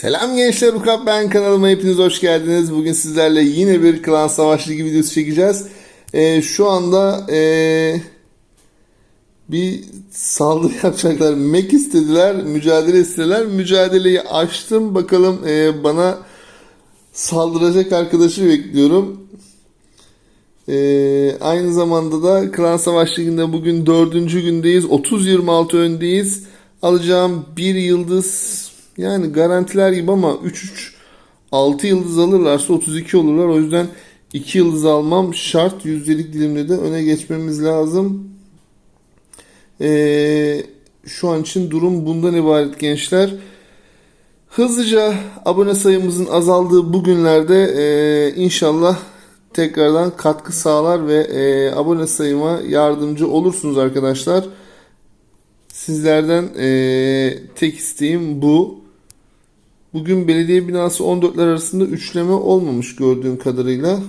Selam gençler Ukap ben kanalıma hepiniz hoş geldiniz. Bugün sizlerle yine bir klan savaş ligi videosu çekeceğiz. Ee, şu anda ee, bir saldırı yapacaklar. Mek istediler, mücadele istediler. Mücadeleyi açtım. Bakalım ee, bana saldıracak arkadaşı bekliyorum. Ee, aynı zamanda da Klan Savaş Ligi'nde bugün dördüncü gündeyiz. 30-26 öndeyiz. Alacağım bir yıldız yani garantiler gibi ama 3-3 6 yıldız alırlarsa 32 olurlar. O yüzden 2 yıldız almam şart. Yüzdelik dilimde de öne geçmemiz lazım. Ee, şu an için durum bundan ibaret gençler. Hızlıca abone sayımızın azaldığı bu günlerde e, inşallah tekrardan katkı sağlar ve e, abone sayıma yardımcı olursunuz arkadaşlar. Sizlerden e, tek isteğim bu. Bugün belediye binası 14'ler arasında üçleme olmamış gördüğüm kadarıyla.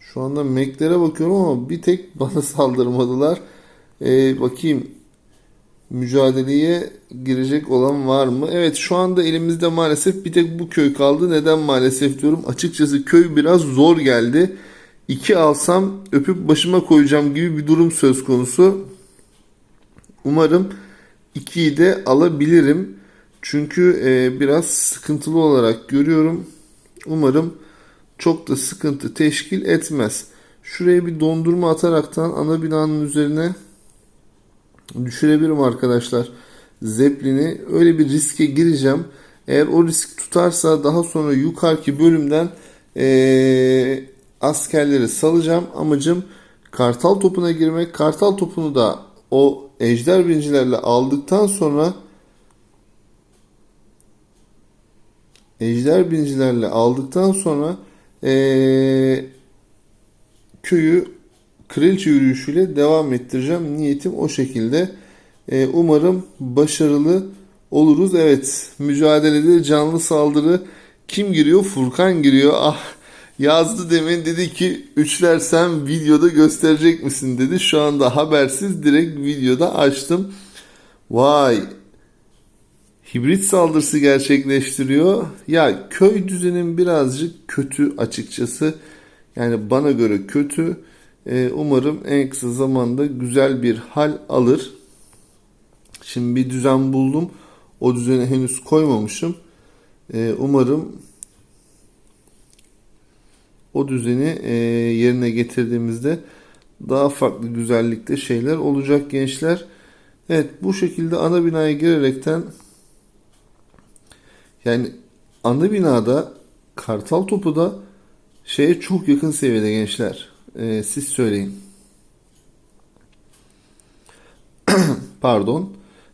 Şu anda Mac'lere bakıyorum ama bir tek bana saldırmadılar. E, bakayım mücadeleye girecek olan var mı? Evet şu anda elimizde maalesef bir tek bu köy kaldı. Neden maalesef diyorum. Açıkçası köy biraz zor geldi. İki alsam öpüp başıma koyacağım gibi bir durum söz konusu. Umarım ikiyi de alabilirim. Çünkü e, biraz sıkıntılı olarak görüyorum. Umarım çok da sıkıntı teşkil etmez. Şuraya bir dondurma ataraktan ana binanın üzerine düşürebilirim arkadaşlar. Zeppelin'i öyle bir riske gireceğim. Eğer o risk tutarsa daha sonra yukarıki bölümden ee, askerleri salacağım. Amacım kartal topuna girmek. Kartal topunu da o ejder bincilerle aldıktan sonra ejder bincilerle aldıktan sonra ee, köyü kraliçe yürüyüşüyle devam ettireceğim. Niyetim o şekilde. Ee, umarım başarılı oluruz. Evet mücadelede canlı saldırı kim giriyor? Furkan giriyor. Ah yazdı demin dedi ki üçlersem videoda gösterecek misin dedi. Şu anda habersiz direkt videoda açtım. Vay hibrit saldırısı gerçekleştiriyor. Ya köy düzenim birazcık kötü açıkçası. Yani bana göre kötü. Ee, umarım en kısa zamanda güzel bir hal alır. Şimdi bir düzen buldum. O düzeni henüz koymamışım. Ee, umarım o düzeni e, yerine getirdiğimizde daha farklı güzellikte şeyler olacak gençler. Evet bu şekilde ana binaya girerekten yani ana binada kartal topu da şeye çok yakın seviyede gençler. Ee, siz söyleyin. Pardon.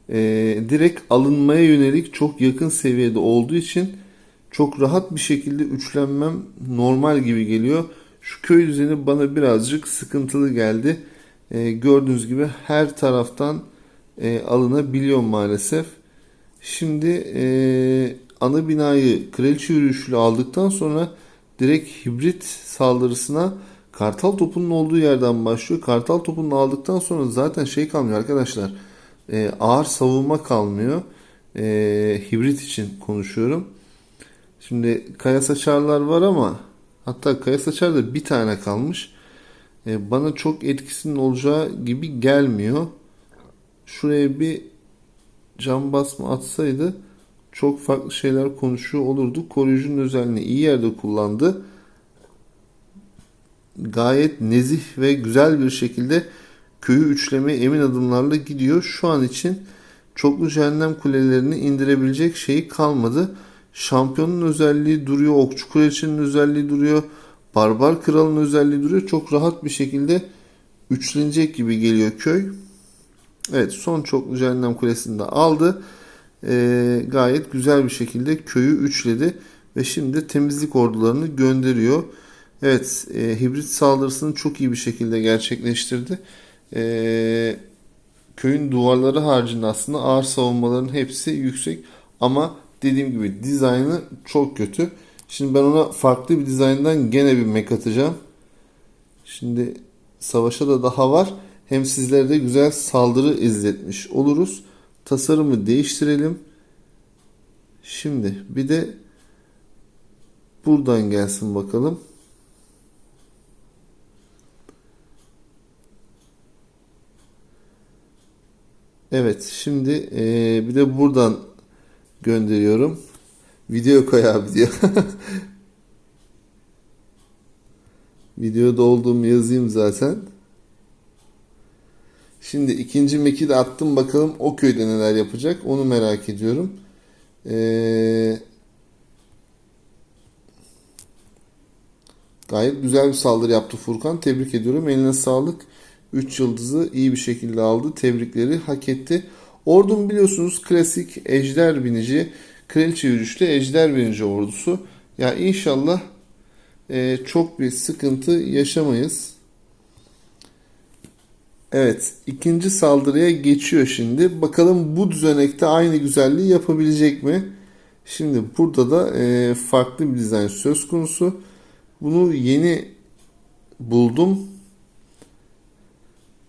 Ee, direkt alınmaya yönelik çok yakın seviyede olduğu için çok rahat bir şekilde üçlenmem normal gibi geliyor. Şu köy düzeni bana birazcık sıkıntılı geldi. Ee, gördüğünüz gibi her taraftan e, alınabiliyor maalesef. Şimdi e, ana binayı kraliçe yürüyüşüyle aldıktan sonra direkt hibrit saldırısına kartal topunun olduğu yerden başlıyor. Kartal topunun aldıktan sonra zaten şey kalmıyor arkadaşlar. E, ağır savunma kalmıyor. E, hibrit için konuşuyorum. Şimdi kaya saçarlar var ama hatta kaya saçar da bir tane kalmış. E, bana çok etkisinin olacağı gibi gelmiyor. Şuraya bir cam basma atsaydı çok farklı şeyler konuşuyor olurdu. Koruyucunun özelliğini iyi yerde kullandı. Gayet nezih ve güzel bir şekilde köyü üçlemeye emin adımlarla gidiyor. Şu an için çoklu cehennem kulelerini indirebilecek şeyi kalmadı. Şampiyonun özelliği duruyor. Okçu kraliçenin özelliği duruyor. Barbar kralın özelliği duruyor. Çok rahat bir şekilde üçlenecek gibi geliyor köy. Evet son çoklu cehennem kulesini de aldı. Ee, gayet güzel bir şekilde köyü üçledi. Ve şimdi temizlik ordularını gönderiyor. Evet e, hibrit saldırısını çok iyi bir şekilde gerçekleştirdi. E, köyün duvarları haricinde aslında ağır savunmaların hepsi yüksek. Ama dediğim gibi dizaynı çok kötü. Şimdi ben ona farklı bir dizayndan gene bir mek atacağım. Şimdi savaşa da daha var. Hem sizlere de güzel saldırı izletmiş oluruz. Tasarımı değiştirelim. Şimdi bir de buradan gelsin bakalım. Evet şimdi eee, bir de buradan gönderiyorum. Video koy abi diyor. Videoda olduğumu yazayım zaten. Şimdi ikinci meki de attım bakalım o köyde neler yapacak onu merak ediyorum. Ee, gayet güzel bir saldırı yaptı Furkan. Tebrik ediyorum. Eline sağlık. 3 yıldızı iyi bir şekilde aldı. Tebrikleri hak etti. Ordum biliyorsunuz klasik ejder binici, kraliçe yürüyüşlü ejder binici ordusu. Ya inşallah e, çok bir sıkıntı yaşamayız. Evet, ikinci saldırıya geçiyor şimdi. Bakalım bu düzenekte aynı güzelliği yapabilecek mi? Şimdi burada da e, farklı bir dizayn söz konusu. Bunu yeni buldum.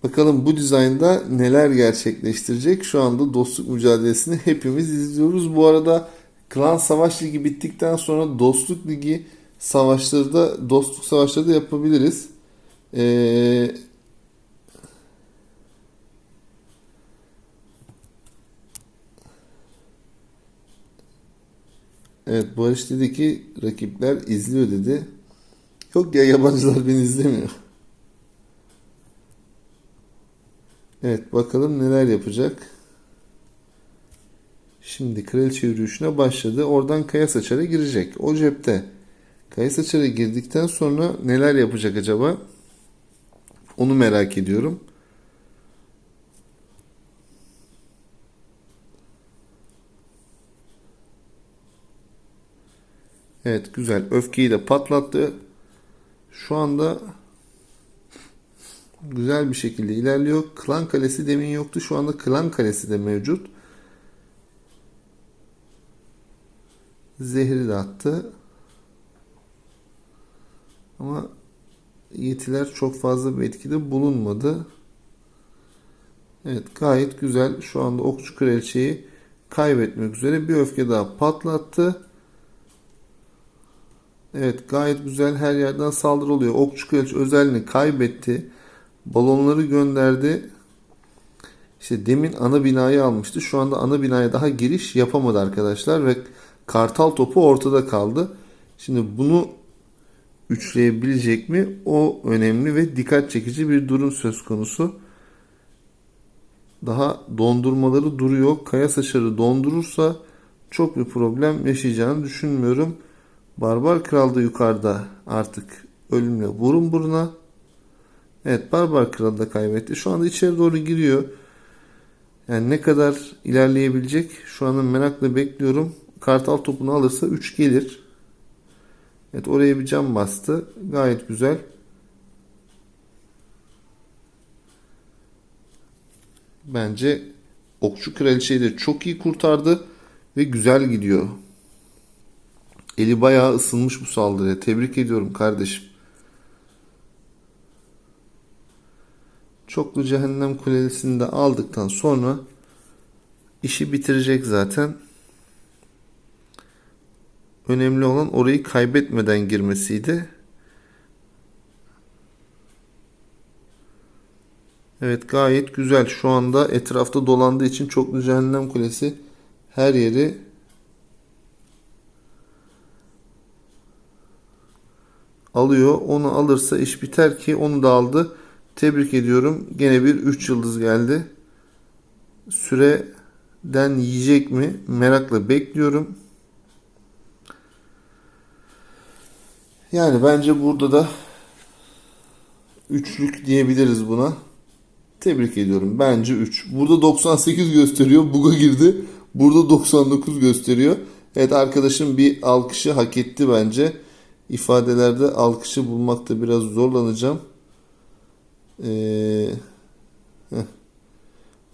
Bakalım bu dizaynda neler gerçekleştirecek. Şu anda dostluk mücadelesini hepimiz izliyoruz. Bu arada Klan Savaş Ligi bittikten sonra Dostluk Ligi savaşları da dostluk savaşları da yapabiliriz. Ee, evet Barış dedi ki rakipler izliyor dedi. Yok ya yabancılar beni izlemiyor. Evet bakalım neler yapacak. Şimdi kraliçe yürüyüşüne başladı. Oradan kaya saçara girecek. O cepte. Kaya saçara girdikten sonra neler yapacak acaba? Onu merak ediyorum. Evet güzel. Öfkeyi de patlattı. Şu anda güzel bir şekilde ilerliyor. Klan Kalesi demin yoktu. Şu anda Klan Kalesi de mevcut. Zehri de attı. Ama yetiler çok fazla bir etkide bulunmadı. Evet gayet güzel. Şu anda Okçu Kraliçeyi kaybetmek üzere bir öfke daha patlattı. Evet gayet güzel her yerden saldırı oluyor. Okçu Kraliçe özelliğini kaybetti. Balonları gönderdi. İşte demin ana binayı almıştı. Şu anda ana binaya daha giriş yapamadı arkadaşlar ve kartal topu ortada kaldı. Şimdi bunu üçleyebilecek mi? O önemli ve dikkat çekici bir durum söz konusu. Daha dondurmaları duruyor. Kaya saçarı dondurursa çok bir problem yaşayacağını düşünmüyorum. Barbar Kral da yukarıda artık ölümle burun buruna. Evet Barbar Kral da kaybetti. Şu anda içeri doğru giriyor. Yani ne kadar ilerleyebilecek şu anda merakla bekliyorum. Kartal topunu alırsa 3 gelir. Evet oraya bir cam bastı. Gayet güzel. Bence Okçu Kraliçeyi de çok iyi kurtardı ve güzel gidiyor. Eli bayağı ısınmış bu saldırıya. Tebrik ediyorum kardeşim. Çoklu Cehennem Kulesi'ni de aldıktan sonra işi bitirecek zaten. Önemli olan orayı kaybetmeden girmesiydi. Evet gayet güzel. Şu anda etrafta dolandığı için Çoklu Cehennem Kulesi her yeri alıyor. Onu alırsa iş biter ki onu da aldı. Tebrik ediyorum. Gene bir 3 yıldız geldi. Süreden yiyecek mi? Merakla bekliyorum. Yani bence burada da üçlük diyebiliriz buna. Tebrik ediyorum. Bence 3. Burada 98 gösteriyor. Buga girdi. Burada 99 gösteriyor. Evet arkadaşım bir alkışı hak etti bence. İfadelerde alkışı bulmakta biraz zorlanacağım. Ee,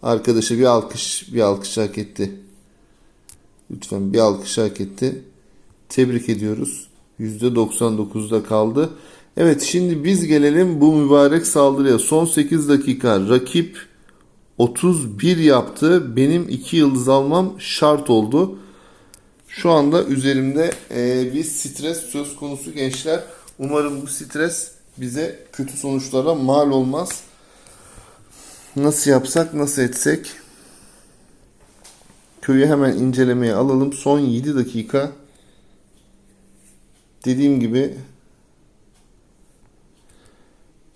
arkadaşa bir alkış bir alkış hak etti. Lütfen bir alkış hak etti. Tebrik ediyoruz. %99'da kaldı. Evet şimdi biz gelelim bu mübarek saldırıya. Son 8 dakika rakip 31 yaptı. Benim 2 yıldız almam şart oldu. Şu anda üzerimde e, bir stres söz konusu gençler. Umarım bu stres bize kötü sonuçlara mal olmaz. Nasıl yapsak, nasıl etsek? Köyü hemen incelemeye alalım. Son 7 dakika. Dediğim gibi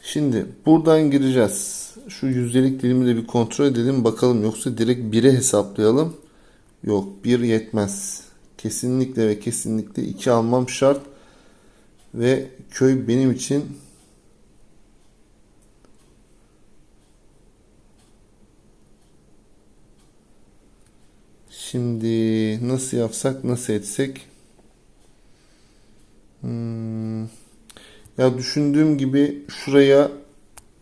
Şimdi buradan gireceğiz. Şu yüzdelik dilimi de bir kontrol edelim bakalım yoksa direkt 1'e hesaplayalım. Yok 1 yetmez. Kesinlikle ve kesinlikle 2 almam şart. Ve köy benim için Şimdi nasıl yapsak nasıl etsek Hmm. Ya düşündüğüm gibi şuraya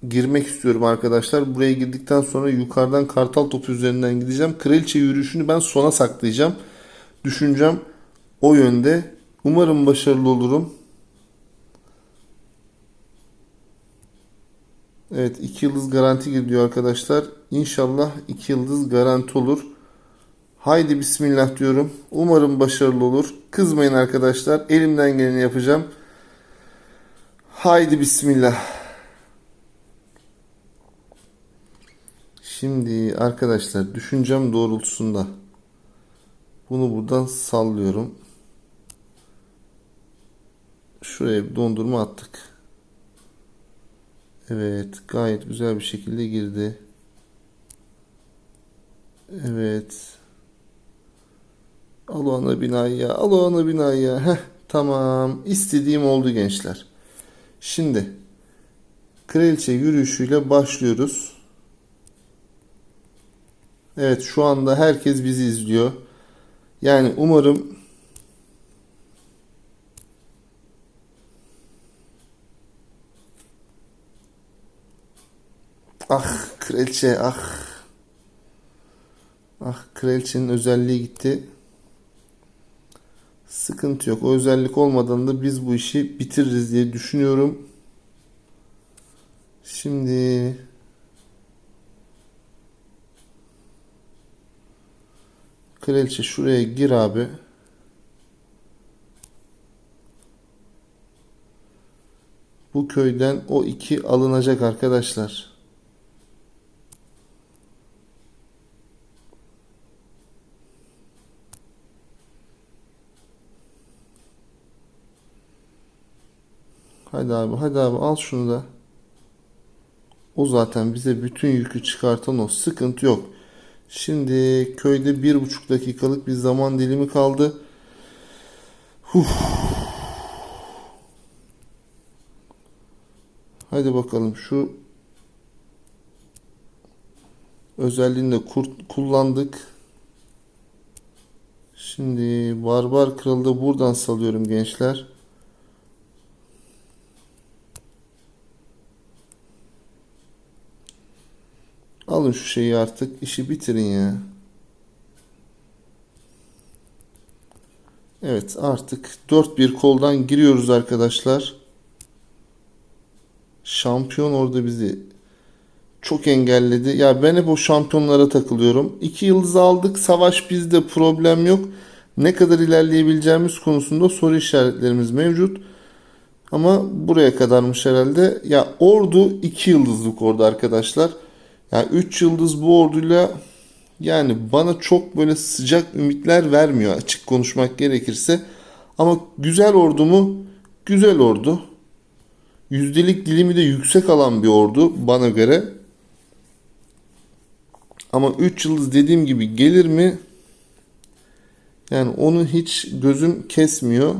girmek istiyorum arkadaşlar. Buraya girdikten sonra yukarıdan kartal topu üzerinden gideceğim. Kraliçe yürüyüşünü ben sona saklayacağım. Düşüncem o yönde. Umarım başarılı olurum. Evet 2 yıldız garanti gidiyor arkadaşlar. İnşallah 2 yıldız garanti olur. Haydi bismillah diyorum. Umarım başarılı olur. Kızmayın arkadaşlar. Elimden geleni yapacağım. Haydi bismillah. Şimdi arkadaşlar düşüncem doğrultusunda bunu buradan sallıyorum. Şuraya bir dondurma attık. Evet gayet güzel bir şekilde girdi. Evet. Al o ana binayı ya. Al o ana binayı ya. Heh, tamam. İstediğim oldu gençler. Şimdi kraliçe yürüyüşüyle başlıyoruz. Evet şu anda herkes bizi izliyor. Yani umarım Ah kraliçe ah. Ah kraliçenin özelliği gitti. Sıkıntı yok. O özellik olmadan da biz bu işi bitiririz diye düşünüyorum. Şimdi Kraliçe şuraya gir abi. Bu köyden o iki alınacak arkadaşlar. Hadi abi hadi abi al şunu da. O zaten bize bütün yükü çıkartan o. Sıkıntı yok. Şimdi köyde bir buçuk dakikalık bir zaman dilimi kaldı. Huh. Hadi bakalım şu özelliğini de kullandık. Şimdi Barbar Kralı da buradan salıyorum gençler. Alın şu şeyi artık. işi bitirin ya. Evet artık 4-1 koldan giriyoruz arkadaşlar. Şampiyon orada bizi çok engelledi. Ya ben hep o şampiyonlara takılıyorum. 2 yıldız aldık. Savaş bizde problem yok. Ne kadar ilerleyebileceğimiz konusunda soru işaretlerimiz mevcut. Ama buraya kadarmış herhalde. Ya ordu 2 yıldızlık orada arkadaşlar. Yani 3 yıldız bu orduyla yani bana çok böyle sıcak ümitler vermiyor açık konuşmak gerekirse. Ama güzel ordu mu? Güzel ordu. Yüzdelik dilimi de yüksek alan bir ordu bana göre. Ama 3 yıldız dediğim gibi gelir mi? Yani onu hiç gözüm kesmiyor.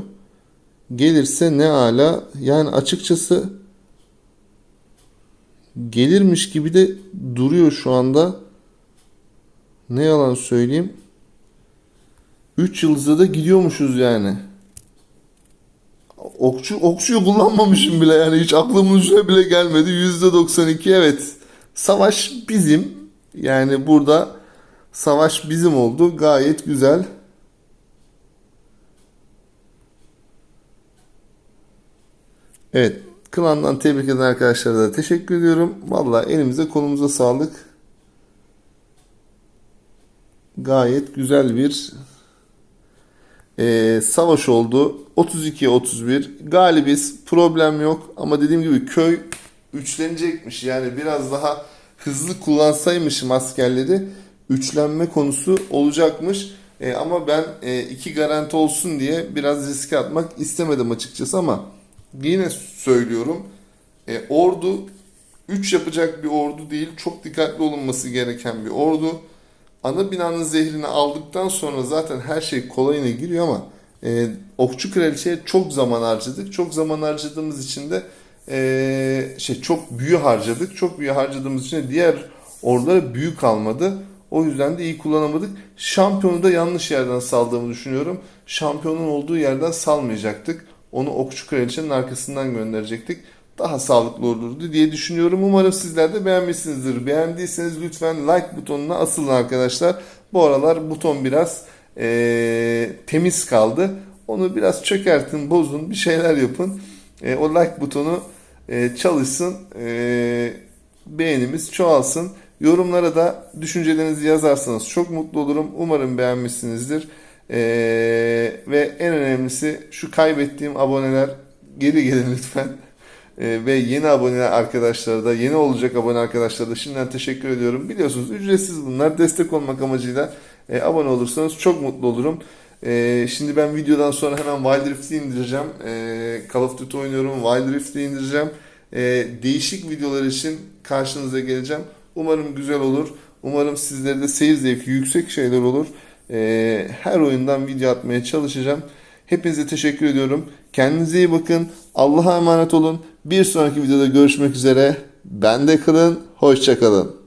Gelirse ne ala. Yani açıkçası gelirmiş gibi de duruyor şu anda. Ne yalan söyleyeyim. 3 yıldızda da gidiyormuşuz yani. Okçu, okçuyu kullanmamışım bile yani hiç aklımın ucuna bile gelmedi. %92 evet. Savaş bizim. Yani burada savaş bizim oldu. Gayet güzel. Evet. Klandan tebrik eden arkadaşlara da teşekkür ediyorum. Valla elimize kolumuza sağlık. Gayet güzel bir Ee, savaş oldu. 32'ye 31. Galibiz. Problem yok. Ama dediğim gibi köy üçlenecekmiş. Yani biraz daha hızlı kullansaymışım askerleri üçlenme konusu olacakmış. Ee, ama ben e, iki garanti olsun diye biraz riske atmak istemedim açıkçası ama yine söylüyorum. E, ordu 3 yapacak bir ordu değil. Çok dikkatli olunması gereken bir ordu. Ana binanın zehrini aldıktan sonra zaten her şey kolayına giriyor ama e, Okçu Kraliçe'ye çok zaman harcadık. Çok zaman harcadığımız için de e, şey çok büyü harcadık. Çok büyü harcadığımız için de diğer ordulara büyü kalmadı. O yüzden de iyi kullanamadık. Şampiyonu da yanlış yerden saldığımı düşünüyorum. Şampiyonun olduğu yerden salmayacaktık. Onu Okçu Kraliçe'nin arkasından gönderecektik. Daha sağlıklı olurdu diye düşünüyorum. Umarım sizler de beğenmişsinizdir. Beğendiyseniz lütfen like butonuna asılın arkadaşlar. Bu aralar buton biraz eee, temiz kaldı. Onu biraz çökertin, bozun, bir şeyler yapın. E, o like butonu e, çalışsın. E, beğenimiz çoğalsın. Yorumlara da düşüncelerinizi yazarsanız çok mutlu olurum. Umarım beğenmişsinizdir. E, ve en önemlisi şu kaybettiğim aboneler geri gelin lütfen. E, ve yeni aboneler arkadaşlara da yeni olacak abone arkadaşlara da şimdiden teşekkür ediyorum. Biliyorsunuz ücretsiz bunlar. Destek olmak amacıyla e, abone olursanız çok mutlu olurum. E, şimdi ben videodan sonra hemen Wild Rift'i indireceğim. E, Call of Duty oynuyorum. Wild Rift'i indireceğim. E, değişik videolar için karşınıza geleceğim. Umarım güzel olur. Umarım sizlere de seyir zevki yüksek şeyler olur. E, her oyundan video atmaya çalışacağım. Hepinize teşekkür ediyorum. Kendinize iyi bakın. Allah'a emanet olun. Bir sonraki videoda görüşmek üzere. Bende kalın. Hoşça kalın.